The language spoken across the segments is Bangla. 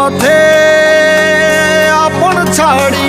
পথে আপন ছাড়ি।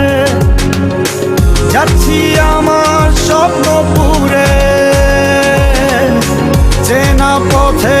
tell.